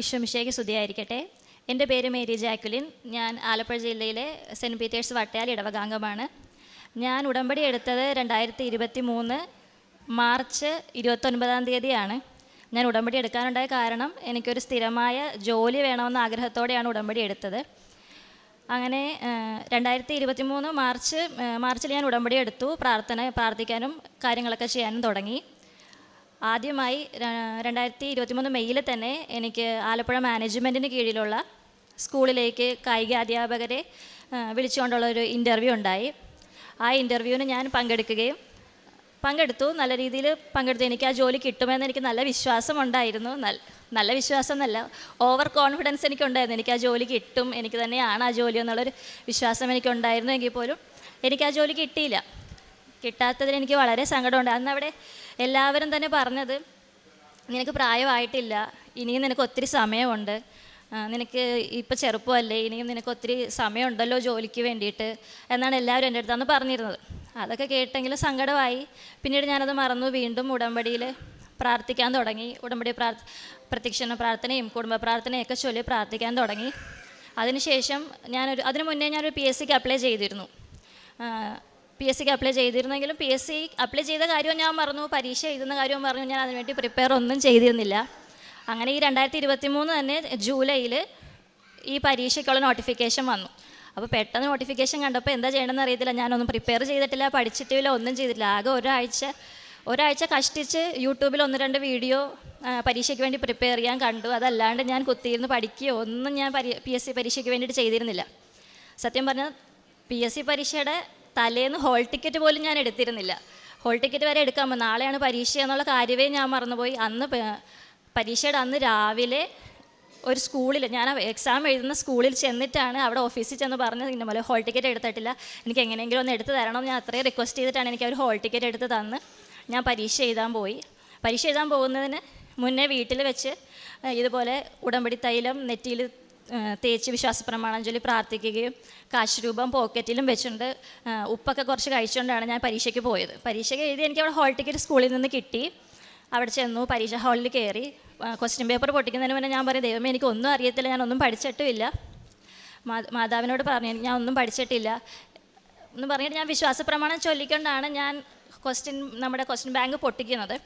ഈശ്വമിഷയ്ക്ക് സ്തുതിയായിരിക്കട്ടെ. എന്റെ പേര് മേരി ജാക്കുലിൻ. ഞാൻ ആലപ്പുഴ ജില്ലയിലെ സെന്റ് പീറ്റേഴ്സ് വട്ടയാൽ ഇടവകാംഗമാണ്. ഞാൻ ഉടമ്പടി എടുത്തത് രണ്ടായിരത്തി ഇരുപത്തി മൂന്ന് മാർച്ച് ഇരുപത്തൊൻപതാം തീയതിയാണ്. ഞാൻ ഉടമ്പടി എടുക്കാനുണ്ടായ കാരണം എനിക്കൊരു സ്ഥിരമായ ജോലി വേണമെന്ന ആഗ്രഹത്തോടെയാണ് ഉടമ്പടി എടുത്തത്. അങ്ങനെ രണ്ടായിരത്തി ഇരുപത്തി മൂന്ന് മാർച്ച് മാർച്ചിൽ ഞാൻ ഉടമ്പടി എടുത്തു. പ്രാർത്ഥന പ്രാർത്ഥിക്കാനും കാര്യങ്ങളൊക്കെ ചെയ്യാനും തുടങ്ങി. ആദ്യമായി രണ്ടായിരത്തി ഇരുപത്തി മൂന്ന് മെയ്യിൽ തന്നെ എനിക്ക് ആലപ്പുഴ മാനേജ്മെന്റിന് കീഴിലുള്ള സ്കൂളിലേക്ക് കായിക അധ്യാപകരെ വിളിച്ചുകൊണ്ടുള്ളൊരു ഇന്റർവ്യൂ ഉണ്ടായി. ആ ഇന്റർവ്യൂവിന് ഞാൻ പങ്കെടുക്കുകയും പങ്കെടുത്തു. നല്ല രീതിയിൽ പങ്കെടുത്തു. എനിക്ക് ആ ജോലി കിട്ടുമെന്ന് എനിക്ക് നല്ല വിശ്വാസമുണ്ടായിരുന്നു. നല്ല വിശ്വാസം എന്നല്ല ഓവർ കോൺഫിഡൻസ് എനിക്കുണ്ടായിരുന്നു. എനിക്ക് ആ ജോലി കിട്ടും എനിക്ക് തന്നെയാണ് ആ ജോലി എന്നുള്ളൊരു വിശ്വാസം എനിക്കുണ്ടായിരുന്നു എങ്കിൽ പോലും എനിക്ക് ആ ജോലി കിട്ടിയില്ല. കിട്ടാത്തതിൽ എനിക്ക് വളരെ സങ്കടമുണ്ട്. അന്ന് അവിടെ എല്ലാവരും തന്നെ പറഞ്ഞത് നിനക്ക് പ്രായമായിട്ടില്ല ഇനിയും നിനക്ക് ഒത്തിരി സമയമുണ്ട്. നിനക്ക് ഇപ്പോൾ ചെറുപ്പമല്ലേ ഇനിയും നിനക്ക് ഒത്തിരി സമയമുണ്ടല്ലോ ജോലിക്ക് വേണ്ടിയിട്ട് എന്നാണ് എല്ലാവരും എന്റെ അടുത്ത് അന്ന് പറഞ്ഞിരുന്നത്. അതൊക്കെ കേട്ടെങ്കിലും സങ്കടമായി. പിന്നീട് ഞാനത് മറന്നു. വീണ്ടും ഉടമ്പടിയിൽ പ്രാർത്ഥിക്കാൻ തുടങ്ങി. ഉടമ്പടി പ്രാർത്ഥ പ്രത്യക്ഷണ പ്രാർത്ഥനയും കുടുംബ പ്രാർത്ഥനയൊക്കെ ചൊല്ലി പ്രാർത്ഥിക്കാൻ തുടങ്ങി. അതിനുശേഷം ഞാനൊരു അതിനു മുന്നേ ഞാനൊരു പി എസ് സിക്ക് അപ്ലൈ ചെയ്തിരുന്നു. പി എസ് സിക്ക് അപ്ലൈ ചെയ്തിരുന്നെങ്കിലും പി എസ് സി അപ്ലൈ ചെയ്ത കാര്യവും ഞാൻ മറന്നു. പരീക്ഷ എഴുതുന്ന കാര്യവും പറഞ്ഞു ഞാൻ അതിനുവേണ്ടി പ്രിപ്പയർ ഒന്നും ചെയ്തിരുന്നില്ല. അങ്ങനെ ഈ രണ്ടായിരത്തി ഇരുപത്തി മൂന്ന് തന്നെ ജൂലൈയിൽ ഈ പരീക്ഷയ്ക്കുള്ള നോട്ടിഫിക്കേഷൻ വന്നു. അപ്പോൾ പെട്ടെന്ന് നോട്ടിഫിക്കേഷൻ കണ്ടപ്പോൾ എന്താ ചെയ്യണമെന്ന് അറിയത്തില്ല. ഞാനൊന്നും പ്രിപ്പയർ ചെയ്തിട്ടില്ല പഠിച്ചിട്ടില്ല ഒന്നും ചെയ്തിട്ടില്ല. ആകെ ഒരാഴ്ച ഒരാഴ്ച കഷ്ടിച്ച് യൂട്യൂബിൽ ഒന്ന് രണ്ട് വീഡിയോ പരീക്ഷയ്ക്ക് വേണ്ടി പ്രിപ്പയർ ചെയ്യാൻ കണ്ടു. അതല്ലാണ്ട് ഞാൻ കുത്തിയിരുന്ന് പഠിക്കുകയോ ഒന്നും ഞാൻ പരി പി എസ് സി പരീക്ഷയ്ക്ക് വേണ്ടിയിട്ട് ചെയ്തിരുന്നില്ല. സത്യം പറഞ്ഞാൽ പി എസ് സി പരീക്ഷയുടെ തലേന്ന് ഹോൾ ടിക്കറ്റ് പോലും ഞാൻ എടുത്തിരുന്നില്ല. ഹോൾ ടിക്കറ്റ് വരെ എടുക്കാൻ നാളെയാണ് പരീക്ഷ എന്നുള്ള കാര്യമേ ഞാൻ മറന്നുപോയി. അന്ന് പരീക്ഷയുടെ അന്ന് രാവിലെ ഒരു സ്കൂളിൽ ഞാൻ എക്സാം എഴുതുന്ന സ്കൂളിൽ ചെന്നിട്ടാണ് അവിടെ ഓഫീസിൽ ചെന്ന് പറഞ്ഞത് ഇന്ന പോലെ ഹോൾ ടിക്കറ്റ് എടുത്തിട്ടില്ല. എനിക്ക് എങ്ങനെയെങ്കിലും ഒന്ന് എടുത്ത് തരണം ഞാൻ അത്രയും റിക്വസ്റ്റ് ചെയ്തിട്ടാണ് എനിക്ക് അവർ ഹോൾ ടിക്കറ്റ് എടുത്ത് തന്ന് ഞാൻ പരീക്ഷ എഴുതാൻ പോയി. പരീക്ഷ എഴുതാൻ പോകുന്നതിന് മുന്നേ വീട്ടിൽ വെച്ച് ഇതുപോലെ ഉടമ്പടി തൈലം നെറ്റിയിൽ തേച്ച് വിശ്വാസ പ്രമാണം ചൊല്ലി പ്രാർത്ഥിക്കുകയും കാശ് രൂപം പോക്കറ്റിലും വെച്ചുകൊണ്ട് ഉപ്പൊക്കെ കുറച്ച് കഴിച്ചുകൊണ്ടാണ് ഞാൻ പരീക്ഷയ്ക്ക് പോയത്. പരീക്ഷയ്ക്ക് എഴുതി എനിക്ക് അവിടെ ഹോൾ ടിക്കറ്റ് സ്കൂളിൽ നിന്ന് കിട്ടി. അവിടെ ചെന്നു പരീക്ഷ ഹാളിൽ കയറി ക്വസ്റ്റ്യൻ പേപ്പർ പൊട്ടിക്കുന്നതിന് മുന്നേ ഞാൻ പറയും ദൈവമേ എനിക്ക് ഒന്നും അറിയത്തില്ല ഞാനൊന്നും പഠിച്ചിട്ടുമില്ല. മാതാവിനോട് പറഞ്ഞു ഞാൻ ഒന്നും പഠിച്ചിട്ടില്ല. എന്ന് പറഞ്ഞിട്ട് ഞാൻ വിശ്വാസ പ്രമാണം ചൊല്ലിക്കൊണ്ടാണ് ഞാൻ ക്വസ്റ്റ്യൻ നമ്മുടെ ക്വസ്റ്റ്യൻ ബാങ്ക് പൊട്ടിക്കുന്നത്.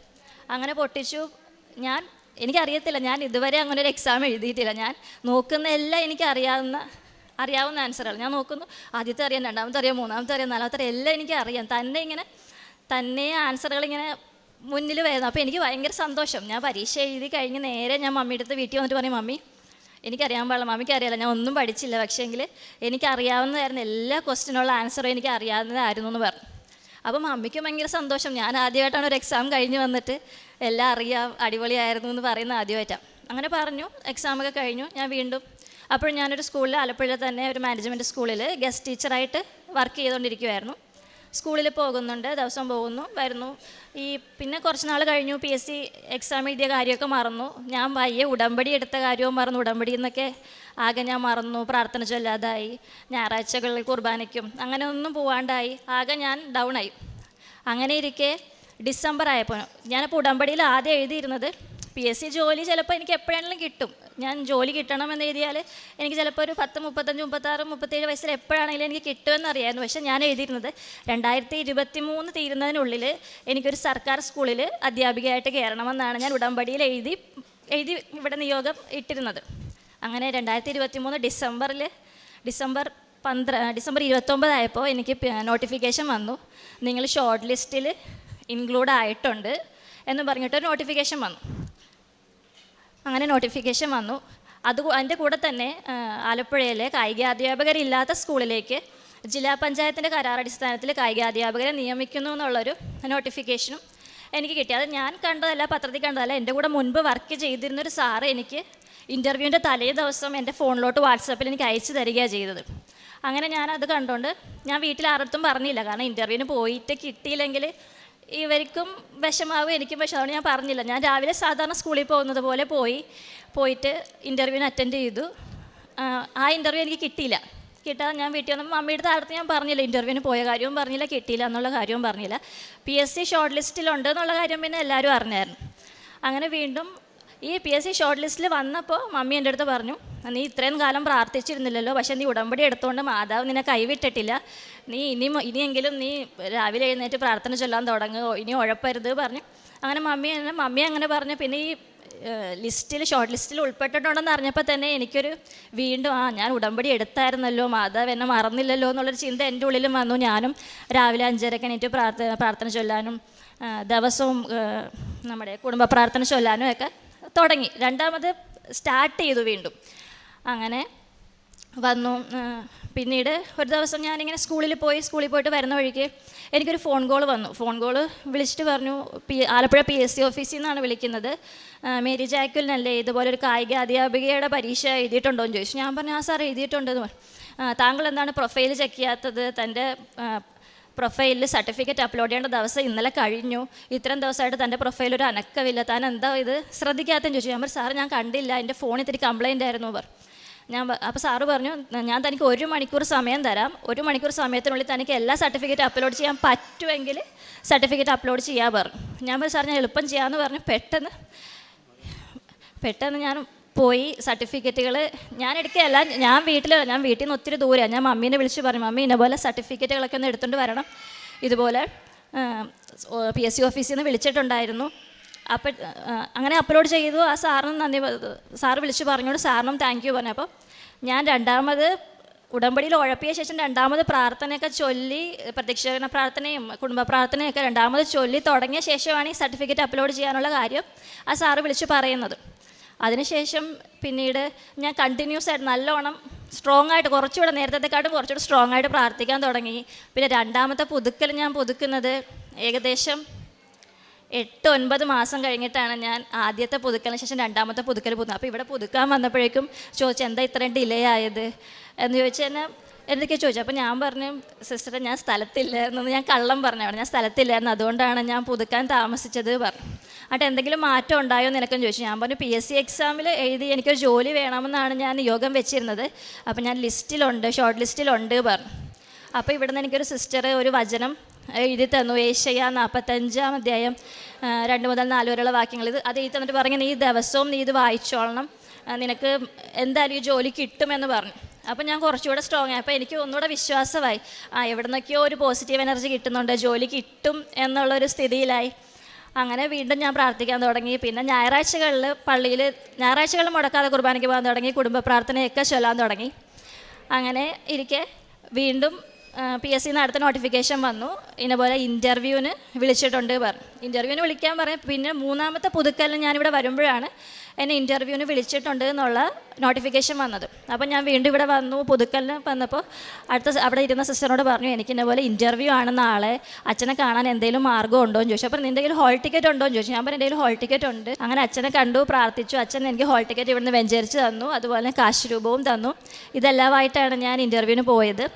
അങ്ങനെ പൊട്ടിച്ചു. ഞാൻ എനിക്കറിയത്തില്ല. ഞാൻ ഇതുവരെ അങ്ങനെ ഒരു എക്സാം എഴുതിയിട്ടില്ല. ഞാൻ നോക്കുന്ന എല്ലാം എനിക്ക് അറിയാവുന്ന അറിയാവുന്ന ആൻസറുകൾ ഞാൻ നോക്കുന്നു ആദ്യത്തെ അറിയാം രണ്ടാമത്തെ അറിയാം മൂന്നാമത്തെ അറിയാം നാലാമത്തെ അറിയാം എല്ലാം എനിക്ക് അറിയാം തന്നെ ഇങ്ങനെ തന്നെ ആൻസറുകൾ ഇങ്ങനെ മുന്നിൽ വരുന്നു. അപ്പോൾ എനിക്ക് ഭയങ്കര സന്തോഷം. ഞാൻ പരീക്ഷ എഴുതി കഴിഞ്ഞ് നേരെ ഞാൻ മമ്മിയുടെ അടുത്ത് വീട്ടിൽ വന്നിട്ട് പറയും മമ്മി എനിക്കറിയാൻ പാടില്ല. മമ്മിക്ക് അറിയാലോ. ഞാൻ ഒന്നും പഠിച്ചില്ല. പക്ഷേങ്കിൽ എനിക്കറിയാവുന്നതായിരുന്നു. എല്ലാ ക്വസ്റ്റിനുള്ള ആൻസറും എനിക്ക് അറിയാവുന്നതായിരുന്നു എന്ന് പറഞ്ഞു. അപ്പം അമ്മയ്ക്ക് ഭയങ്കര സന്തോഷം. ഞാൻ ആദ്യമായിട്ടാണ് ഒരു എക്സാം കഴിഞ്ഞ് വന്നിട്ട് എല്ലാം അറിയാം അടിപൊളിയായിരുന്നു എന്ന് പറയുന്ന ആദ്യമായിട്ടാണ് അങ്ങനെ പറഞ്ഞു എക്സാമൊക്കെ കഴിഞ്ഞു ഞാൻ വീണ്ടും അപ്പോൾ ഞാനൊരു സ്കൂളിൽ ആലപ്പുഴ തന്നെ ഒരു മാനേജ്മെന്റ് സ്കൂളിൽ ഗസ്റ്റ് ടീച്ചറായിട്ട് വർക്ക് ചെയ്തുകൊണ്ടിരിക്കുമായിരുന്നു സ്കൂളിൽ പോകുന്നുണ്ട് ദിവസം പോകുന്നു വരുന്നു. ഈ പിന്നെ കുറച്ച് നാൾ കഴിഞ്ഞു പി എസ് സി എക്സാം എഴുതിയ കാര്യമൊക്കെ മറന്നു. ഞാൻ വയ്യ ഉടമ്പടി എടുത്ത കാര്യവും മറന്നു. ഉടമ്പടി എന്നൊക്കെ ആകെ ഞാൻ മറന്നു പ്രാർത്ഥന ചൊല്ലാതായി ഞായറാഴ്ചകളിൽ കുർബാനയ്ക്കും അങ്ങനെ ഒന്നും പോവാണ്ടായി. ആകെ ഞാൻ ഡൗൺ ആയി. അങ്ങനെ ഇരിക്കെ ഡിസംബർ ആയപ്പോൾ ഞാനിപ്പോൾ ഉടമ്പടിയിൽ ആദ്യം എഴുതിയിരുന്നത് പി എസ് സി ജോലി ചിലപ്പോൾ എനിക്ക് എപ്പോഴാണെങ്കിലും കിട്ടും. ഞാൻ ജോലി കിട്ടണം എന്ന് എഴുതിയാൽ എനിക്ക് ചിലപ്പോൾ ഒരു പത്ത് മുപ്പത്തഞ്ച് മുപ്പത്താറ് മുപ്പത്തേഴ് വയസ്സിൽ എപ്പോഴാണെങ്കിലും എനിക്ക് കിട്ടുമെന്ന് അറിയാമായിരുന്നു പക്ഷേ ഞാൻ എഴുതിയിരുന്നത് രണ്ടായിരത്തി ഇരുപത്തി മൂന്ന് തീരുന്നതിനുള്ളിൽ എനിക്കൊരു സർക്കാർ സ്കൂളിൽ അധ്യാപികയായിട്ട് കയറണമെന്നാണ് ഞാൻ ഉടമ്പടിയിൽ എഴുതി എഴുതി ഇവിടെ നിയോഗം ഇട്ടിരുന്നത്. അങ്ങനെ രണ്ടായിരത്തി ഇരുപത്തി മൂന്ന് ഡിസംബറിൽ ഡിസംബർ പന്ത്ര ഡിസംബർ ഇരുപത്തൊമ്പതായപ്പോൾ എനിക്ക് നോട്ടിഫിക്കേഷൻ വന്നു. നിങ്ങൾ ഷോർട്ട് ലിസ്റ്റിൽ ഇൻക്ലൂഡ് ആയിട്ടുണ്ട് എന്ന് പറഞ്ഞിട്ടൊരു നോട്ടിഫിക്കേഷൻ വന്നു. അങ്ങനെ നോട്ടിഫിക്കേഷൻ വന്നു. അത് അതിന്റെ കൂടെ തന്നെ ആലപ്പുഴയിലെ കായികാധ്യാപകരില്ലാത്ത സ്കൂളിലേക്ക് ജില്ലാ പഞ്ചായത്തിന്റെ കരാറടിസ്ഥാനത്തിൽ കായികാധ്യാപകരെ നിയമിക്കുന്നു എന്നുള്ളൊരു നോട്ടിഫിക്കേഷനും എനിക്ക് കിട്ടി. അത് ഞാൻ കണ്ടതല്ല പത്രത്തിൽ കണ്ടതല്ല. എന്റെ കൂടെ മുൻപ് വർക്ക് ചെയ്തിരുന്നൊരു സാറ് എനിക്ക് ഇന്റർവ്യൂവിന്റെ തലേ ദിവസം എന്റെ ഫോണിലോട്ട് വാട്സാപ്പിൽ എനിക്ക് അയച്ചു തരികയാണ് ചെയ്തത്. അങ്ങനെ ഞാനത് കണ്ടുകൊണ്ട് ഞാൻ വീട്ടിൽ ആരടുത്തും പറഞ്ഞില്ല. കാരണം ഇന്റർവ്യൂവിന് പോയിട്ട് കിട്ടിയില്ലെങ്കിൽ ഇവർക്കും വിഷമാവും എനിക്കും വിഷമാവും. ഞാൻ പറഞ്ഞില്ല. ഞാൻ രാവിലെ സാധാരണ സ്കൂളിൽ പോകുന്നത് പോലെ പോയി പോയിട്ട് ഇന്റർവ്യൂവിന് അറ്റൻഡ് ചെയ്തു. ആ, ഇന്റർവ്യൂ എനിക്ക് കിട്ടിയില്ല. കിട്ടാതെ ഞാൻ വീട്ടിൽ വന്നപ്പോൾ മമ്മിയുടെ അടുത്ത് ഞാൻ പറഞ്ഞില്ല ഇന്റർവ്യൂവിന് പോയ കാര്യവും പറഞ്ഞില്ല കിട്ടിയില്ല എന്നുള്ള കാര്യവും പറഞ്ഞില്ല. പി എസ് സി ഷോർട്ട് ലിസ്റ്റിലുണ്ട് എന്നുള്ള കാര്യം പിന്നെ എല്ലാവരും അറിഞ്ഞായിരുന്നു. അങ്ങനെ വീണ്ടും ഈ പി എസ് സി ഷോർട്ട് ലിസ്റ്റിൽ വന്നപ്പോൾ മമ്മി എന്റെ അടുത്ത് പറഞ്ഞു നീ ഇത്രയും കാലം പ്രാർത്ഥിച്ചിരുന്നില്ലല്ലോ. പക്ഷെ നീ ഉടമ്പടി എടുത്തുകൊണ്ട് മാതാവ് നിന്നെ കൈവിട്ടിട്ടില്ല. നീ ഇനി ഇനിയെങ്കിലും നീ രാവിലെ എഴുന്നേറ്റ് പ്രാർത്ഥന ചൊല്ലാൻ തുടങ്ങുക. ഇനി ഉഴപ്പരുത് പറഞ്ഞു അങ്ങനെ മമ്മി എന്നെ മമ്മി അങ്ങനെ പറഞ്ഞു പിന്നെ ഈ ലിസ്റ്റിൽ ഷോർട്ട് ലിസ്റ്റിൽ ഉൾപ്പെട്ടിട്ടുണ്ടെന്ന് അറിഞ്ഞപ്പോൾ തന്നെ എനിക്കൊരു വീണ്ടും ആ ഞാൻ ഉടമ്പടി എടുത്തായിരുന്നല്ലോ. മാതാവ് എന്നെ മറന്നില്ലല്ലോ എന്നുള്ളൊരു ചിന്ത എന്റെ ഉള്ളിലും വന്നു. ഞാനും രാവിലെ അഞ്ചരക്ക് എണീറ്റ് പ്രാർത്ഥന പ്രാർത്ഥന ചൊല്ലാനും ദിവസവും നമ്മുടെ കുടുംബ പ്രാർത്ഥന ചൊല്ലാനും ഒക്കെ തുടങ്ങി. രണ്ടാമത് സ്റ്റാർട്ട് ചെയ്തു വീണ്ടും. അങ്ങനെ വന്നു. പിന്നീട് ഒരു ദിവസം ഞാനിങ്ങനെ സ്കൂളിൽ പോയി സ്കൂളിൽ പോയിട്ട് വരുന്ന വഴിക്ക് എനിക്കൊരു ഫോൺ കോൾ വന്നു. ഫോൺ കോൾ വിളിച്ചിട്ട് പറഞ്ഞു P Alappuzha P S C ഓഫീസിൽ നിന്നാണ് വിളിക്കുന്നത്. മേരി ജാക്കുലിനല്ലേ ഇതുപോലെ ഒരു കായിക അധ്യാപികയുടെ പരീക്ഷ എഴുതിയിട്ടുണ്ടോ? എന്ന് ചോദിച്ചു. ഞാൻ പറഞ്ഞു ആ സാർ എഴുതിയിട്ടുണ്ടെന്ന് പറഞ്ഞു. "ആ, താങ്കൾ എന്താണ് പ്രൊഫൈൽ ചെക്ക് ചെയ്യാത്തത്? തന്റെ പ്രൊഫൈലിൽ സർട്ടിഫിക്കറ്റ് അപ്ലോഡ് ചെയ്യേണ്ട ദിവസം ഇന്നലെ കഴിഞ്ഞു. ഇത്രയും ദിവസമായിട്ട് തന്റെ പ്രൊഫൈൽ ഒരു അനക്കമില്ല താൻ എന്താ ഇത് ശ്രദ്ധിക്കാത്തതെന്ന് ചോദിച്ചു. ഞാൻ പറഞ്ഞു സാറ് ഞാൻ കണ്ടില്ല. എന്റെ ഫോണിൽ ഇത്തിരി കംപ്ലയിന്റ് ആയിരുന്നു. പറഞ്ഞു. ഞാൻ അപ്പോൾ സാറ് പറഞ്ഞു ഞാൻ തനിക്ക് ഒരു മണിക്കൂർ സമയം തരാം. ഒരു മണിക്കൂർ സമയത്തിനുള്ളിൽ തനിക്ക് എല്ലാ സർട്ടിഫിക്കറ്റ് അപ്ലോഡ് ചെയ്യാൻ പറ്റുമെങ്കിൽ സർട്ടിഫിക്കറ്റ് അപ്ലോഡ് ചെയ്യാൻ പറഞ്ഞു. ഞാൻ പറഞ്ഞു സാർ ഞാൻ എളുപ്പം ചെയ്യാമെന്ന് പറഞ്ഞു. പെട്ടെന്ന് പെട്ടെന്ന് ഞാൻ പോയി സർട്ടിഫിക്കറ്റുകൾ ഞാൻ എടുക്കുകയല്ല. ഞാൻ വീട്ടിൽ ഞാൻ വീട്ടിൽ നിന്ന് ഒത്തിരി ദൂരെയാണ് ഞാൻ മമ്മീനെ വിളിച്ച് പറഞ്ഞു മമ്മി ഇന്നപോലെ സർട്ടിഫിക്കറ്റുകളൊക്കെ ഒന്ന് എടുത്തുകൊണ്ട് വരണം. ഇതുപോലെ പി എസ് സി ഓഫീസിൽ നിന്ന് വിളിച്ചിട്ടുണ്ടായിരുന്നു. അപ്പം അങ്ങനെ അപ്ലോഡ് ചെയ്തു. ആ സാറിനും നന്ദി സാറ് വിളിച്ച് പറഞ്ഞോണ്ട് സാറിനും താങ്ക് യു പറഞ്ഞു. അപ്പോൾ ഞാൻ രണ്ടാമത് ഉടമ്പടിയിൽ ഉഴപ്പിയ ശേഷം രണ്ടാമത് പ്രാർത്ഥനയൊക്കെ ചൊല്ലി പ്രത്യക്ഷീകരണ പ്രാർത്ഥനയും കുടുംബ പ്രാർത്ഥനയൊക്കെ രണ്ടാമത് ചൊല്ലി തുടങ്ങിയ ശേഷമാണ് ഈ സർട്ടിഫിക്കറ്റ് അപ്ലോഡ് ചെയ്യാനുള്ള കാര്യം ആ സാറ് വിളിച്ച് പറയുന്നത്. അതിനുശേഷം പിന്നീട് ഞാൻ കണ്ടിന്യൂസ് ആയിട്ട് നല്ലോണം സ്ട്രോങ് ആയിട്ട് കുറച്ചുകൂടെ നേരത്തെക്കാട്ടും കുറച്ചുകൂടെ സ്ട്രോങ് ആയിട്ട് പ്രാർത്ഥിക്കാൻ തുടങ്ങി. പിന്നെ രണ്ടാമത്തെ പുതുക്കൽ ഞാൻ പുതുക്കുന്നത് ഏകദേശം എട്ട് ഒൻപത് മാസം കഴിഞ്ഞിട്ടാണ് ഞാൻ ആദ്യത്തെ പുതുക്കലിന് ശേഷം രണ്ടാമത്തെ പുതുക്കൽ പോകുന്നത്. അപ്പോൾ ഇവിടെ പുതുക്കാൻ വന്നപ്പോഴേക്കും ചോദിച്ചു എന്താ ഇത്രയും ഡിലേ ആയത്? എന്ന് ചോദിച്ചു തന്നെ എന്തൊക്കെ ചോദിച്ചു അപ്പോൾ ഞാൻ പറഞ്ഞു സിസ്റ്ററെ ഞാൻ സ്ഥലത്തില്ലായിരുന്നു. ഞാൻ കള്ളം പറഞ്ഞു ഞാൻ സ്ഥലത്തില്ലായിരുന്നു. അതുകൊണ്ടാണ് ഞാൻ പുതുക്കാൻ താമസിച്ചത് പറഞ്ഞു. അട്ട് എന്തെങ്കിലും മാറ്റം ഉണ്ടായോ എന്ന് എനിക്കും ചോദിച്ചു. ഞാൻ പറഞ്ഞു പി എസ് സി എക്സാമിൽ എഴുതി എനിക്കൊരു ജോലി വേണമെന്നാണ് ഞാൻ യോഗം വെച്ചിരുന്നത്. അപ്പോൾ ഞാൻ ലിസ്റ്റിലുണ്ട് ഷോർട്ട് ലിസ്റ്റിലുണ്ട് പറഞ്ഞു. അപ്പോൾ ഇവിടുന്ന് എനിക്കൊരു സിസ്റ്റർ ഒരു വചനം എഴുതി തന്നു ഏഷ്യ നാൽപ്പത്തഞ്ചാം അധ്യായം രണ്ട് മുതൽ നാല് വരെയുള്ള വാക്യങ്ങൾ. ഇത് അത് എഴുതി തന്നിട്ട് പറഞ്ഞു നീ ദിവസവും നീ ഇത് വായിച്ചോളണം. നിനക്ക് എന്തായാലും ഈ ജോലി കിട്ടുമെന്ന് പറഞ്ഞു. അപ്പം ഞാൻ കുറച്ചുകൂടെ സ്ട്രോങ് ആയി. അപ്പോൾ എനിക്ക് ഒന്നുകൂടെ വിശ്വാസമായി. ആ എവിടെ നിന്നൊക്കെയോ ഒരു പോസിറ്റീവ് എനർജി കിട്ടുന്നുണ്ട്. ജോലി കിട്ടും എന്നുള്ളൊരു സ്ഥിതിയിലായി. അങ്ങനെ വീണ്ടും ഞാൻ പ്രാർത്ഥിക്കാൻ തുടങ്ങി. പിന്നെ ഞായറാഴ്ചകളിൽ പള്ളിയിൽ ഞായറാഴ്ചകളിൽ മുടക്കാതെ കുർബാനയ്ക്ക് പോകാൻ തുടങ്ങി. കുടുംബ പ്രാർത്ഥനയൊക്കെ ചൊല്ലാൻ തുടങ്ങി. അങ്ങനെ ഇരിക്കെ വീണ്ടും പി എസ് സിന്ന് അടുത്ത നോട്ടിഫിക്കേഷൻ വന്നു. ഇതുപോലെ ഇന്റർവ്യൂവിന് വിളിച്ചിട്ടുണ്ട് പറഞ്ഞു ഇന്റർവ്യൂവിന് വിളിക്കാൻ പറഞ്ഞു പിന്നെ മൂന്നാമത്തെ പുതുക്കലിന് ഞാനിവിടെ വരുമ്പോഴാണ് എന്നെ ഇന്റർവ്യൂവിന് വിളിച്ചിട്ടുണ്ട് എന്നുള്ള നോട്ടിഫിക്കേഷൻ വന്നത്. അപ്പോൾ ഞാൻ വീണ്ടും ഇവിടെ വന്നു പുതുക്കലിന് വന്നപ്പോൾ അടുത്ത അവിടെ ഇരുന്ന സിസ്റ്ററിനോട് പറഞ്ഞു എനിക്ക് ഇതുപോലെ ഇന്റർവ്യൂ ആണ് നാളെ. അച്ഛനെ കാണാൻ എന്തെങ്കിലും മാർഗം ഉണ്ടോ? എന്ന് ചോദിച്ചു. അപ്പോൾ കയ്യിൽ ഹോൾ ടിക്കറ്റ് ഉണ്ടോ? എന്ന് ചോദിച്ചു. ഞാൻ പറഞ്ഞു എന്തെങ്കിലും ഹോൾ ടിക്കറ്റ് ഉണ്ട്. അങ്ങനെ അച്ഛനെ കണ്ടു പ്രാർത്ഥിച്ചു. അച്ഛൻ എനിക്ക് ഹോൾ ടിക്കറ്റ് ഇവിടുന്ന് വെഞ്ചരിച്ച് തന്നു. അതുപോലെ കാശ് രൂപവും തന്നു. ഇതെല്ലാമായിട്ടാണ് ഞാൻ ഇന്റർവ്യൂവിന് പോയത്.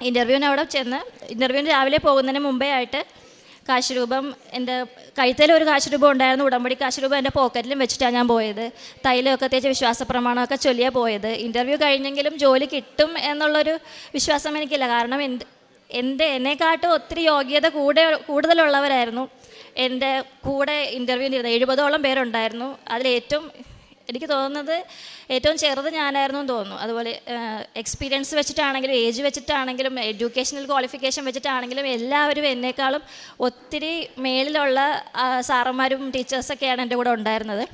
ഇന്റർവ്യൂവിന് അവിടെ ചെന്ന് ഇന്റർവ്യൂവിന് രാവിലെ പോകുന്നതിന് മുമ്പേ ആയിട്ട് കാശ് രൂപം എന്റെ കഴുത്തേൽ ഒരു കാശ് രൂപം ഉണ്ടായിരുന്നു ഉടമ്പടി കാശ് രൂപം എന്റെ പോക്കറ്റിലും വെച്ചിട്ടാണ് ഞാൻ പോയത്. തൈലമൊക്കെ തേച്ച് വിശ്വാസ പ്രമാണമൊക്കെ ചൊല്ലിയാൽ പോയത്. ഇന്റർവ്യൂ കഴിഞ്ഞെങ്കിലും ജോലി കിട്ടും എന്നുള്ളൊരു വിശ്വാസം എനിക്കില്ല. കാരണം എന്റെ എന്റെ എന്നെക്കാട്ടും ഒത്തിരി യോഗ്യത കൂടെ കൂടുതലുള്ളവരായിരുന്നു. എന്റെ കൂടെ ഇരുന്നത് എഴുപതോളം പേരുണ്ടായിരുന്നു. അതിലേറ്റവും എനിക്ക് തോന്നുന്നത് ഏറ്റവും ചെറുത് ഞാനായിരുന്നു എന്ന് തോന്നുന്നു. അതുപോലെ എക്സ്പീരിയൻസ് വെച്ചിട്ടാണെങ്കിലും ഏജ് വെച്ചിട്ടാണെങ്കിലും എഡ്യൂക്കേഷണൽ ക്വാളിഫിക്കേഷൻ വെച്ചിട്ടാണെങ്കിലും എല്ലാവരും എന്നേക്കാളും ഒത്തിരി മേളിലുള്ള സാറന്മാരും ടീച്ചേഴ്സൊക്കെയാണ് എന്റെ കൂടെ ഉണ്ടായിരുന്നത്.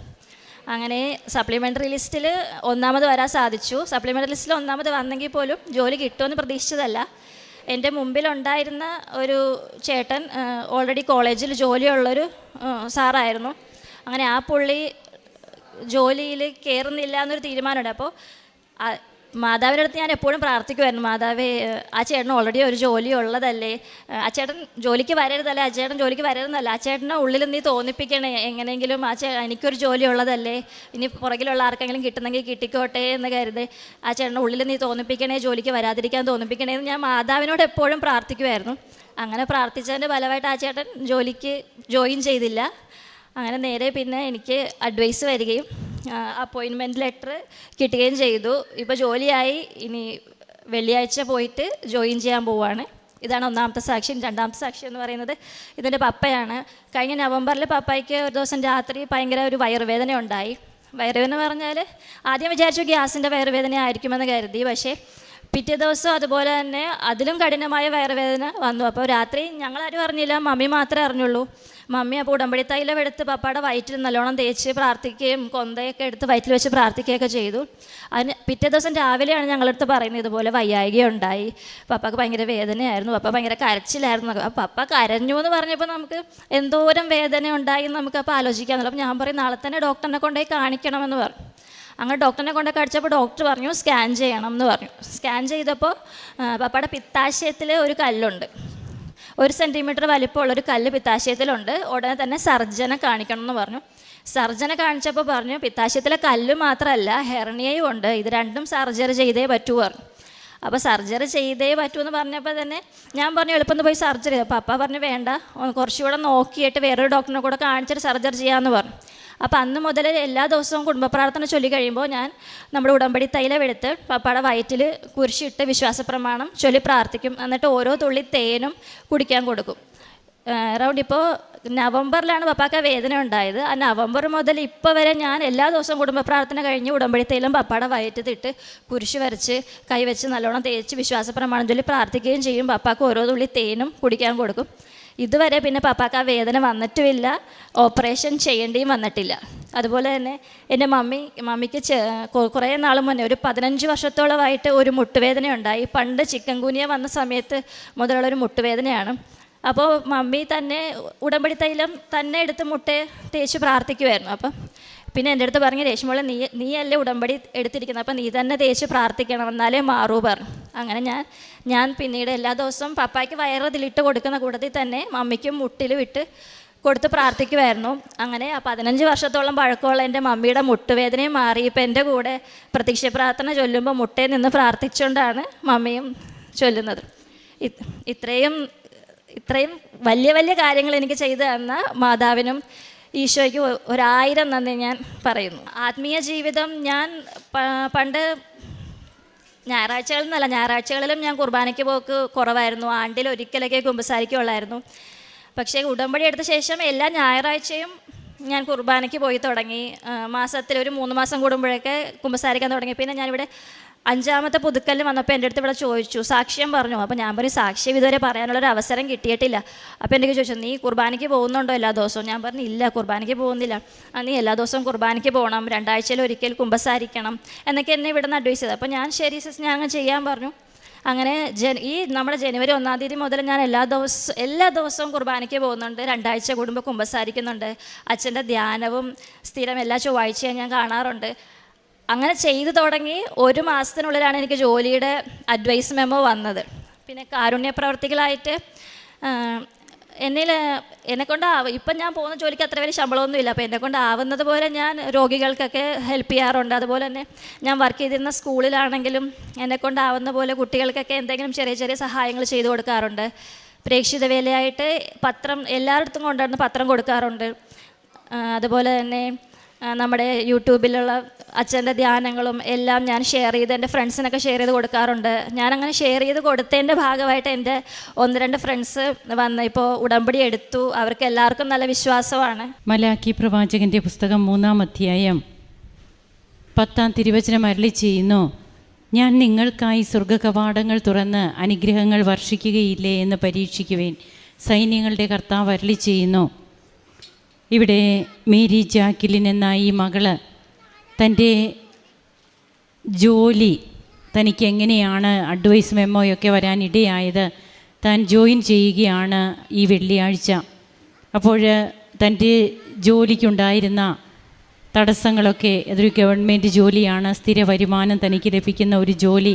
അങ്ങനെ സപ്ലിമെന്ററി ലിസ്റ്റിൽ ഒന്നാമത് വരാൻ സാധിച്ചു. സപ്ലിമെന്ററി ലിസ്റ്റിൽ ഒന്നാമത് വന്നെങ്കിൽ പോലും ജോലി കിട്ടുമെന്ന് പ്രതീക്ഷിച്ചതല്ല. എന്റെ മുമ്പിലുണ്ടായിരുന്ന ഒരു ചേട്ടൻ ഓൾറെഡി കോളേജിൽ ജോലിയുള്ളൊരു സാറായിരുന്നു. അങ്ങനെ ആ പുള്ളി ജോലിയിൽ കയറുന്നില്ല എന്നൊരു തീരുമാനമുണ്ട്. അപ്പോൾ മാതാവിന്റെ അടുത്ത് ഞാൻ എപ്പോഴും പ്രാർത്ഥിക്കുമായിരുന്നു. മാതാവേ ആ ചേട്ടൻ ഓൾറെഡി ഒരു ജോലി ഉള്ളതല്ലേ? ആ ചേട്ടൻ ജോലിക്ക് വരരുതല്ലേ? ആ ചേട്ടൻ ജോലിക്ക് വരരുതെന്നല്ല ആ ചേട്ടന്റെ ഉള്ളിൽ നീ തോന്നിപ്പിക്കണേ. എങ്ങനെയെങ്കിലും ആ ചേ എനിക്കൊരു ജോലി ഉള്ളതല്ലേ? ഇനി പുറകിലുള്ള ആർക്കെങ്കിലും കിട്ടുന്നെങ്കിൽ കിട്ടിക്കോട്ടെ എന്ന് കരുതി ആ ചേട്ടന്റെ ഉള്ളിൽ നീ തോന്നിപ്പിക്കണേ ജോലിക്ക് വരാതിരിക്കാൻ തോന്നിപ്പിക്കണേ എന്ന് ഞാൻ മാതാവിനോട് എപ്പോഴും പ്രാർത്ഥിക്കുമായിരുന്നു. അങ്ങനെ പ്രാർത്ഥിച്ചതിന്റെ ഫലമായിട്ട് ആ ചേട്ടൻ ജോലിക്ക് ജോയിൻ ചെയ്തില്ല. അങ്ങനെ നേരെ പിന്നെ എനിക്ക് അഡ്വൈസ് വരികയും അപ്പോയിൻമെന്റ് ലെറ്റർ കിട്ടുകയും ചെയ്തു. ഇപ്പോൾ ജോലിയായി ഇനി വെള്ളിയാഴ്ച പോയിട്ട് ജോയിൻ ചെയ്യാൻ പോവുകയാണ് ഇതാണ് ഒന്നാമത്തെ സാക്ഷി രണ്ടാമത്തെ സാക്ഷി എന്ന് പറയുന്നത് ഇതിന്റെ പപ്പയാണ്. കഴിഞ്ഞ നവംബറിൽ പപ്പായ്ക്ക് ഒരു ദിവസം രാത്രി ഭയങ്കര ഒരു വയറുവേദന ഉണ്ടായി. വയറുവേദന പറഞ്ഞാൽ ആദ്യം വിചാരിച്ചു ഗ്യാസിന്റെ വയറുവേദന ആയിരിക്കുമെന്ന് കരുതി. പക്ഷേ പിറ്റേ ദിവസം അതുപോലെ തന്നെ അതിലും കഠിനമായ വയറുവേദന വന്നു. അപ്പോൾ രാത്രി ഞങ്ങളാരും അറിഞ്ഞില്ല. മമ്മി മാത്രമേ അറിഞ്ഞുള്ളൂ. മമ്മി അപ്പോൾ ഉടമ്പടി തൈലം എടുത്ത് പപ്പയുടെ വയറ്റിൽ നല്ലോണം തേച്ച് പ്രാർത്ഥിക്കുകയും കൊന്തയൊക്കെ എടുത്ത് വയറ്റിൽ വെച്ച് പ്രാർത്ഥിക്കുകയൊക്കെ ചെയ്തു. അതിന് പിറ്റേ ദിവസം രാവിലെയാണ് ഞങ്ങളടുത്ത് പറയുന്നത് ഇതുപോലെ വയ്യായിക ഉണ്ടായി. പപ്പക്ക് ഭയങ്കര വേദനയായിരുന്നു. പപ്പ ഭയങ്കര കരച്ചിലായിരുന്നു. അപ്പോൾ പപ്പ കരഞ്ഞു എന്ന് പറഞ്ഞപ്പോൾ നമുക്ക് എന്തോരം വേദന ഉണ്ടായി എന്ന് നമുക്കപ്പോൾ ആലോചിക്കാമെന്നുള്ളൂ അപ്പോൾ ഞാൻ പറയും നാളെ തന്നെ ഡോക്ടറിനെ കൊണ്ടുപോയി കാണിക്കണമെന്ന് പറഞ്ഞു. അങ്ങനെ ഡോക്ടറിനെ കൊണ്ട് കടിച്ചപ്പോൾ ഡോക്ടർ പറഞ്ഞു സ്കാൻ ചെയ്യണം എന്ന് പറഞ്ഞു. സ്കാൻ ചെയ്തപ്പോൾ പപ്പയുടെ പിത്താശയത്തിൽ ഒരു കല്ലുണ്ട്. ഒരു സെന്റിമീറ്റർ വലിപ്പമുള്ള ഒരു കല്ല് പിത്താശയത്തിലുണ്ട്. ഉടനെ തന്നെ സർജനെ കാണിക്കണം എന്ന് പറഞ്ഞു. സർജനെ കാണിച്ചപ്പോൾ പറഞ്ഞു പിത്താശയത്തിലെ കല്ല് മാത്രമല്ല ഹെർണിയയും ഉണ്ട്. ഇത് രണ്ടും സർജറി ചെയ്തേ പറ്റൂ പറഞ്ഞു. അപ്പോൾ സർജറി ചെയ്തേ പറ്റൂ എന്ന് പറഞ്ഞപ്പോൾ തന്നെ ഞാൻ പറഞ്ഞു എളുപ്പം പോയി സർജറി അപ്പോൾ പപ്പ പറഞ്ഞു വേണ്ട. കുറച്ചുകൂടെ നോക്കിയിട്ട് വേറൊരു ഡോക്ടറിനെ കൂടെ കാണിച്ചിട്ട് സർജറി ചെയ്യാമെന്ന് പറഞ്ഞു. അപ്പോൾ അന്ന് മുതൽ എല്ലാ ദിവസവും കുടുംബ പ്രാർത്ഥന ചൊല്ലി കഴിയുമ്പോൾ ഞാൻ നമ്മുടെ ഉടമ്പടി തൈലമെടുത്ത് പപ്പയുടെ വയറ്റിൽ കുരിശിട്ട് വിശ്വാസ പ്രമാണം ചൊല്ലി പ്രാർത്ഥിക്കും. എന്നിട്ട് ഓരോ തുള്ളി തേനും കുടിക്കാൻ കൊടുക്കും. റൗണ്ട്. ഇപ്പോൾ നവംബറിലാണ് പപ്പാക്ക് വേദന ഉണ്ടായത്. ആ നവംബർ മുതൽ ഇപ്പോൾ വരെ ഞാൻ എല്ലാ ദിവസവും കുടുംബ പ്രാർത്ഥന കഴിഞ്ഞ് ഉടമ്പടി തൈലം പപ്പയുടെ വയറ്റത്തിട്ട് കുരിശ് വരച്ച് കൈവച്ച് നല്ലോണം തേച്ച് വിശ്വാസ പ്രമാണം ചൊല്ലി പ്രാർത്ഥിക്കുകയും ചെയ്യും. പപ്പാക്ക് ഓരോ തുള്ളി തേനും കുടിക്കാൻ കൊടുക്കും. ഇതുവരെ പിന്നെ പാപ്പാക്ക് ആ വേദന വന്നിട്ടുമില്ല. ഓപ്പറേഷൻ ചെയ്യേണ്ടിയും വന്നിട്ടില്ല. അതുപോലെ തന്നെ എന്റെ മമ്മി മമ്മിക്ക് കുറേ നാൾ മുന്നേ ഒരു പതിനഞ്ച് വർഷത്തോളമായിട്ട് ഒരു മുട്ടുവേദന ഉണ്ടായി. പണ്ട് ചിക്കൻ കുനിയ വന്ന സമയത്ത് മുതലുള്ള ഒരു മുട്ടുവേദനയാണ്. അപ്പോൾ മമ്മി തന്നെ ഉടമ്പടി തൈലം തന്നെ എടുത്ത് മുട്ടയെ തേച്ച് പ്രാർത്ഥിക്കുമായിരുന്നു അപ്പം പിന്നെ എന്റെ അടുത്ത് പറഞ്ഞു രേഷ്മോളെ നീ നീയല്ലേ ഉടമ്പടി എടുത്തിരിക്കുന്നത്? അപ്പം നീ തന്നെ തേച്ച് പ്രാർത്ഥിക്കണം എന്നാലേ മാറൂ പറഞ്ഞു. അങ്ങനെ ഞാൻ ഞാൻ പിന്നീട് എല്ലാ ദിവസവും പപ്പായ്ക്ക് വയറതിലിട്ട് കൊടുക്കുന്ന കൂട്ടത്തിൽ തന്നെ മമ്മിക്കും മുട്ടിലും ഇട്ട് കൊടുത്ത് പ്രാർത്ഥിക്കുമായിരുന്നു അങ്ങനെ ആ പതിനഞ്ച് വർഷത്തോളം പഴക്കമുള്ള എന്റെ മമ്മിയുടെ മുട്ടുവേദനയും മാറി. ഇപ്പം എന്റെ കൂടെ പ്രതീക്ഷ പ്രാർത്ഥന ചൊല്ലുമ്പോൾ മുട്ടയിൽ നിന്ന് പ്രാർത്ഥിച്ചുകൊണ്ടാണ് മമ്മിയും ചൊല്ലുന്നത്. ഇത്രയും ഇത്രയും വലിയ വലിയ കാര്യങ്ങൾ എനിക്ക് ചെയ്തു തന്ന മാതാവിനും ഈശോയ്ക്ക് ഒരായിരം നന്ദി ഞാൻ പറയുന്നു. ആത്മീയ ജീവിതം ഞാൻ പണ്ട് ഞായറാഴ്ചകളിൽ നിന്നല്ല ഞായറാഴ്ചകളിലും ഞാൻ കുർബാനയ്ക്ക് പോക്ക് കുറവായിരുന്നു. ആണ്ടിൽ ഒരിക്കലൊക്കെ കുമ്പസാരിക്കുള്ളായിരുന്നു. പക്ഷേ ഉടമ്പടി എടുത്ത ശേഷം എല്ലാ ഞായറാഴ്ചയും ഞാൻ കുർബാനയ്ക്ക് പോയി തുടങ്ങി. മാസത്തിൽ ഒരു മൂന്ന് മാസം കൂടുമ്പോഴൊക്കെ കുമ്പസാരിക്കാൻ തുടങ്ങി. പിന്നെ ഞാനിവിടെ അഞ്ചാമത്തെ പുതുക്കലിന് വന്നപ്പോൾ എന്റെ അടുത്ത് ഇവിടെ ചോദിച്ചു സാക്ഷ്യം പറഞ്ഞു. അപ്പോൾ ഞാൻ പറഞ്ഞു സാക്ഷ്യം ഇതുവരെ പറയാനുള്ളൊരു അവസരം കിട്ടിയിട്ടില്ല. അപ്പോൾ എനിക്ക് ചോദിച്ചു നീ കുർബാനയ്ക്ക് പോകുന്നുണ്ടോ എല്ലാ ദിവസവും? ഞാൻ പറഞ്ഞു ഇല്ല കുർബാനയ്ക്ക് പോകുന്നില്ല. ആ നീ എല്ലാ ദിവസവും കുർബാനയ്ക്ക് പോകണം രണ്ടാഴ്ചയിൽ ഒരിക്കൽ കുമ്പസാരിക്കണം. എന്നൊക്കെ എന്നെ ഇവിടെ നിന്ന് അഡ്വൈസ് ചെയ്തു. അപ്പോൾ ഞാൻ ശരി സിസ് ഞാൻ അങ്ങ് ചെയ്യാൻ പറഞ്ഞു. അങ്ങനെ ജൻ ഈ നമ്മുടെ ജനുവരി ഒന്നാം തീയതി മുതൽ ഞാൻ എല്ലാ ദിവസവും എല്ലാ ദിവസവും കുർബാനയ്ക്ക് പോകുന്നുണ്ട്. രണ്ടാഴ്ച കൂടുമ്പോൾ കുമ്പസാരിക്കുന്നുണ്ട്. അച്ഛന്റെ ധ്യാനവും സ്ഥിരം എല്ലാ ചൊവ്വാഴ്ചയും ഞാൻ കാണാറുണ്ട്. അങ്ങനെ ചെയ്തു തുടങ്ങി ഒരു മാസത്തിനുള്ളിലാണ് എനിക്ക് ജോലിയുടെ അഡ്വൈസ് മെമ്മോ വന്നത്. പിന്നെ കാരുണ്യ പ്രവർത്തികളായിട്ട് എന്നിൽ എന്നെക്കൊണ്ട് ഇപ്പം ഞാൻ പോകുന്ന ജോലിക്ക് അത്ര വലിയ ശമ്പളമൊന്നുമില്ല. അപ്പോൾ എന്നെക്കൊണ്ട് ആവുന്നത് പോലെ ഞാൻ രോഗികൾക്കൊക്കെ ഹെൽപ്പ് ചെയ്യാറുണ്ട്. അതുപോലെ തന്നെ ഞാൻ വർക്ക് ചെയ്തിരുന്ന സ്കൂളിലാണെങ്കിലും എന്നെക്കൊണ്ടാവുന്ന പോലെ കുട്ടികൾക്കൊക്കെ എന്തെങ്കിലും ചെറിയ ചെറിയ സഹായങ്ങൾ ചെയ്തു കൊടുക്കാറുണ്ട്. പ്രേക്ഷിത വേലയായിട്ട് പത്രം എല്ലായിടത്തും കൊണ്ടുവന്ന് പത്രം കൊടുക്കാറുണ്ട്. അതുപോലെ തന്നെ നമ്മുടെ യൂട്യൂബിലുള്ള അച്ഛന്റെ ധ്യാനങ്ങളും എല്ലാം ഞാൻ ഷെയർ ചെയ്ത് എന്റെ ഫ്രണ്ട്സിനൊക്കെ ഷെയർ ചെയ്ത് കൊടുക്കാറുണ്ട്. ഞാനങ്ങനെ ഷെയർ ചെയ്ത് കൊടുത്തതിന്റെ ഭാഗമായിട്ട് എന്റെ ഒന്ന് രണ്ട് ഫ്രണ്ട്സ് വന്ന് ഇപ്പോൾ ഉടമ്പടി എടുത്തു. അവർക്ക് എല്ലാവർക്കും നല്ല വിശ്വാസമാണ്. മലാക്കി പ്രവാചകന്റെ പുസ്തകം മൂന്നാം അധ്യായം പത്താം തിരുവചനം അരളി ചെയ്യുന്നു. ഞാൻ നിങ്ങൾക്കായി സ്വർഗകവാടങ്ങൾ തുറന്ന് അനുഗ്രഹങ്ങൾ വർഷിക്കുകയില്ലേ എന്ന് പരീക്ഷിക്കുവേൻ. സൈന്യങ്ങളുടെ കർത്താവ് അരളി ചെയ്യുന്നു. ഇവിടെ മേരി ജാക്കിലിൻ എന്ന ഈ മകൾ തന്റെ ജോലി തനിക്ക് എങ്ങനെയാണ് അഡ്വൈസ് മെമ്മോയൊക്കെ വരാനിടയായത് താൻ ജോയിൻ ചെയ്യുകയാണ് ഈ വെള്ളിയാഴ്ച. അപ്പോൾ തന്റെ ജോലിക്കുണ്ടായിരുന്ന തടസ്സങ്ങളൊക്കെ അതൊരു ഗവൺമെന്റ് ജോലിയാണ് സ്ഥിര വരുമാനം തനിക്ക് ലഭിക്കുന്ന ഒരു ജോലി.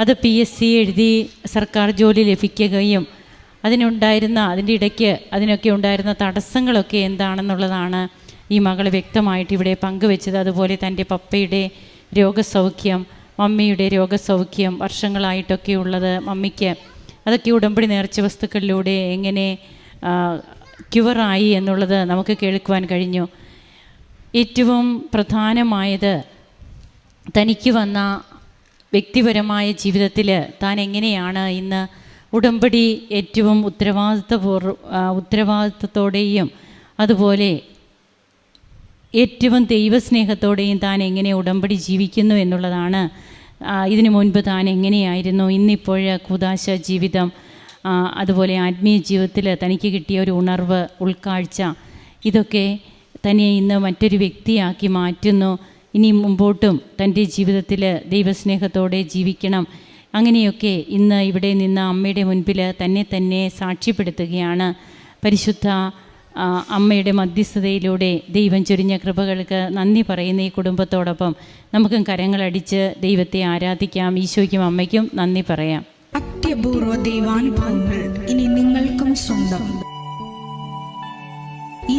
അത് പി എസ് സി എഴുതി സർക്കാർ ജോലി ലഭിക്കുകയും അതിനുണ്ടായിരുന്ന അതിന്റെ ഇടയ്ക്ക് അതിനൊക്കെ ഉണ്ടായിരുന്ന തടസ്സങ്ങളൊക്കെ എന്താണെന്നുള്ളതാണ് ഈ മകൾ വ്യക്തമായിട്ട് ഇവിടെ പങ്കുവെച്ചത്. അതുപോലെ തന്റെ പപ്പയുടെ രോഗസൗഖ്യം മമ്മിയുടെ രോഗസൗഖ്യം വർഷങ്ങളായിട്ടൊക്കെ ഉള്ളത് മമ്മിക്ക്. അതൊക്കെ ഉടമ്പടി നേർച്ച വസ്തുക്കളിലൂടെ എങ്ങനെ ക്യുവറായി എന്നുള്ളത് നമുക്ക് കേൾക്കുവാൻ കഴിഞ്ഞു. ഏറ്റവും പ്രധാനമായത് തനിക്ക് വന്ന വ്യക്തിപരമായ ജീവിതത്തിൽ താൻ എങ്ങനെയാണ് ഇന്ന് ഉടമ്പടി ഏറ്റവും ഉത്തരവാദിത്തപൂർവ ഉത്തരവാദിത്തത്തോടെയും അതുപോലെ ഏറ്റവും ദൈവസ്നേഹത്തോടെയും താൻ എങ്ങനെ ഉടമ്പടി ജീവിക്കുന്നു എന്നുള്ളതാണ് ഇതിനു മുൻപ് താൻ എങ്ങനെയായിരുന്നു ഇന്നിപ്പോൾ കുദാശ ജീവിതം അതുപോലെ ആത്മീയ ജീവിതത്തിൽ തനിക്ക് കിട്ടിയ ഒരു ഉണർവ് ഉൾക്കാഴ്ച ഇതൊക്കെ തന്നെ ഇന്ന് മറ്റൊരു വ്യക്തിയാക്കി മാറ്റുന്നു. ഇനി മുമ്പോട്ടും തന്റെ ജീവിതത്തിൽ ദൈവസ്നേഹത്തോടെ ജീവിക്കണം. അങ്ങനെയൊക്കെ ഇന്ന് ഇവിടെ നിന്ന് അമ്മയുടെ മുൻപിൽ തന്നെ തന്നെ സാക്ഷ്യപ്പെടുത്തുകയാണ് പരിശുദ്ധ അമ്മയുടെ മധ്യസ്ഥതയിലൂടെ ദൈവം ചൊരിഞ്ഞ കൃപകൾക്ക് നന്ദി പറയുന്ന ഈ കുടുംബത്തോടൊപ്പം നമുക്കും കരങ്ങളടിച്ച് ദൈവത്തെ ആരാധിക്കാം ഈശോയ്ക്കും അമ്മയ്ക്കും നന്ദി പറയാം. അത്യപൂർവ ദൈവാനുഭവങ്ങൾ ഇനി നിങ്ങൾക്കും സ്വന്തം. ഈ